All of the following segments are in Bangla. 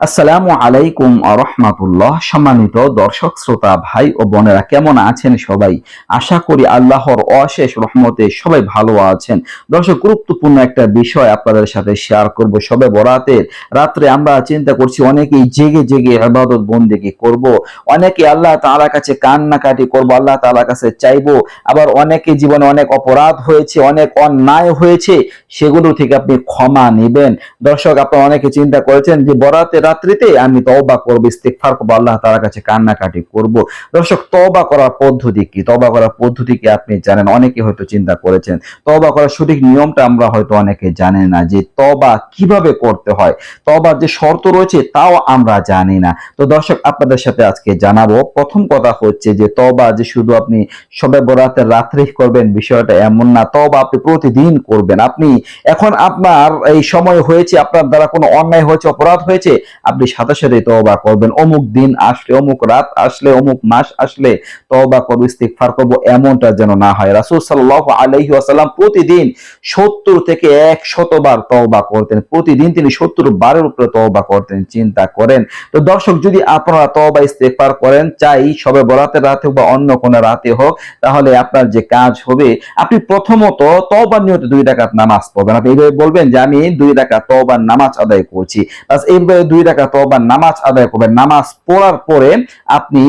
আসসালামু আলাইকুম আরহামাতুল্লাহ সম্মানিত দর্শক, শ্রোতা, ভাই ও বোনেরা, কেমন আছেন সবাই? আশা করি আল্লাহর অশেষ রহমতে সবাই ভালো আছেন। দর্শক, গুরুত্বপূর্ণ একটা বিষয় আপনাদের সাথে শেয়ার করব। সবে বরাতের রাত্রে আমরা চিন্তা করছি, অনেকেই জেগে জেগে আবাদত বন্দেগি করব। অনেকে আল্লাহ তাআলার কাছে কান্নাকাটি করব, আল্লাহ তাআলার কাছে চাইব। আবার অনেকে জীবনে অনেক অপরাধ হয়েছে, অনেক অন্যায় হয়েছে, সেগুলো থেকে আপনি ক্ষমা নেবেন। দর্শক, আপনারা অনেকে চিন্তা করেছেন যে বরাতের রাত্রিতে আমি তওবা করব, ইস্তেগফার করব, আল্লাহ তাআলার কাছে কান্নাকাটি করব। দর্শক, তওবা করার পদ্ধতি কি? তওবা করার পদ্ধতি কি আপনি জানেন? অনেকে হয়তো চিন্তা করেছেন, তওবা করার সঠিক নিয়মটা আমরা হয়তো অনেকে জানেন না যে তওবা কীভাবে করতে হয়। তওবার যে শর্ত রয়েছে তাও আমরা জানি না। তো দর্শক, আপনাদের সাথে আজকে জানাব, প্রথম কথা হচ্ছে যে তওবা যে শুধু আপনি সবে বরাতের রাত্রে করবেন বিষয়টা এমন না, তওবা আপনি প্রতিদিন করবেন। আপনি এখন আপনার এই সময় হয়েছে, আপনার দ্বারা কোনো অন্যায় হয়েছে, অপরাধ হয়েছে আপনি সাথে সাথে তওবা করবেন। অমুক দিন আসলে, অমুক রাত আসলে, অমুক মাস আসলে তওবা করব, ইস্তিগফার করব, এমনটা যেন না হয়। রাসূল সাল্লাল্লাহু আলাইহি ওয়াসাল্লাম প্রতিদিন 70 থেকে 100 বার তওবা করতেন। প্রতিদিন তিনি 70 বারের উপরে তওবা করতেন, চিন্তা করেন। তো দর্শক, যদি আপনারা তওবা, ইস্তিগফার করেন, চাই সবে বরাতের রাতে হোক বা অন্য কোনো রাতে হোক, তাহলে আপনার যে কাজ হবে, আপনি প্রথমত তওবার নিয়তে দুই রাকাত নামাজ পড়বেন। আপনি এইভাবে বলবেন যে আমি দুই রাকাত তওবার নামাজ আদায় করছি। এইভাবে দুই রাকাত তওবার নামাজ আদায় করবেন। নামাজ পড়ার পরে আপনি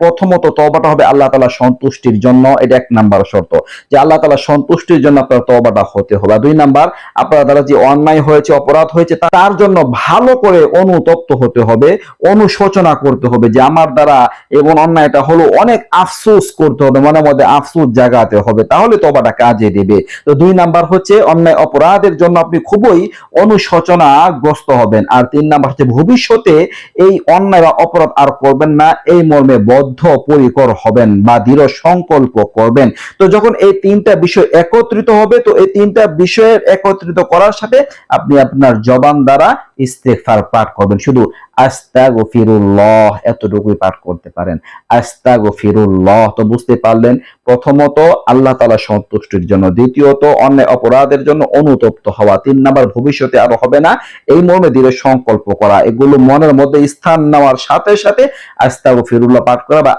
প্রথমত তওবাটা হবে আল্লাহ তাআলা সন্তুষ্টির জন্য। এটা এক নাম্বার শর্ত যে আল্লাহ তাআলা সন্তুষ্টির জন্য আপনার তওবাটা হতে হবে। দুই নাম্বার, আপনার দ্বারা যে অন্যায় হয়েছে, অপরাধ হয়েছে তার জন্য ভালো করে অনুতপ্ত হতে হবে, অনুশোচনা করতে হবে যে আমার দ্বারা এবং অন্যায়টা হলো অনেক আফসোস করতে হবে, মনের মধ্যে আফসোস জাগাতে হবে। তাহলে তবাটা কাজে দেবে। তো দুই নাম্বার হচ্ছে অন্যায়, অপরাধের জন্য আপনি খুবই অনুশোচনাগ্রস্ত হবেন। আর তিন নাম্বার হচ্ছে ভবিষ্যতে এই অন্যায় অপরাধ আর করবেন না, এই মর্মে বদ্ধ, পরিকর হবেন বা দৃঢ় সংকল্প করবেন। তো যখন এই তিনটা বিষয় একত্রিত হবে, তো এই তিনটা বিষয়ের একত্রিত করার সাথে আপনি আপনার জবান দ্বারা ইস্তেগফার পাঠ করবেন। শুধু আস্তাগফিরুল্লাহ এতটুকুই পাঠ করতে পারেন। আস্তাগফিরুল্লাহ তো বুঝতে পারলেন। প্রথমত আল্লাহ তাআলা সন্তুষ্টির জন্য, দ্বিতীয়ত অন্যায় অপরাধের জন্য অনুতপ্ত হওয়া। তিন নাম্বার, ভবিষ্যতে আরও হবে না। এই মর্মে দৃঢ় সংকল্প করা। এগুলো মনের মধ্যে স্থান নেওয়ার সাথে সাথে আস্তাগফিরুল্লাহ পাঠ করা বা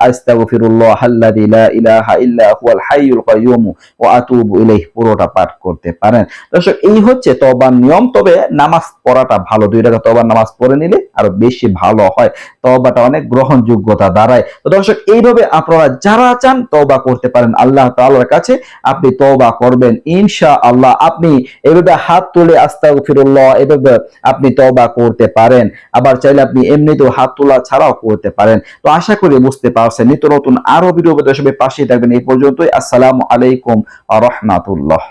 আতুবু ইলাইহি পুরোটা পাঠ করতে পারেন। দর্শক, এই হচ্ছে তওবার নিয়ম। তবে নামাজ পড়াটা ভালো দুই রাকাত তওবার নামাজ পড়ে নিলে আরও বেশি ভালো হয়। তওবাটা অনেক গ্রহণযোগ্যতা দাঁড়ায়। তো দর্শক, এইভাবে আপনারা যারা চান তওবা করতে পারেন আল্লাহ তাআলার কাছে। আপনি তওবা করবেন, ইনশাআল্লাহ। আপনি এভাবে হাত তুলে আস্তাগফিরুল্লাহ, এভাবে আপনি তবা করতে পারেন। আবার চাইলে আপনি এমনিতেও হাত তোলা ছাড়াও করতে পারেন। তো আশা করি বুঝতে পারছেন। নিত্য নতুন আরও ভিডিও সবাই পাশে থাকবেন। এই পর্যন্তই। আসসালামু আলাইকুম রাহমাতুল্লাহ।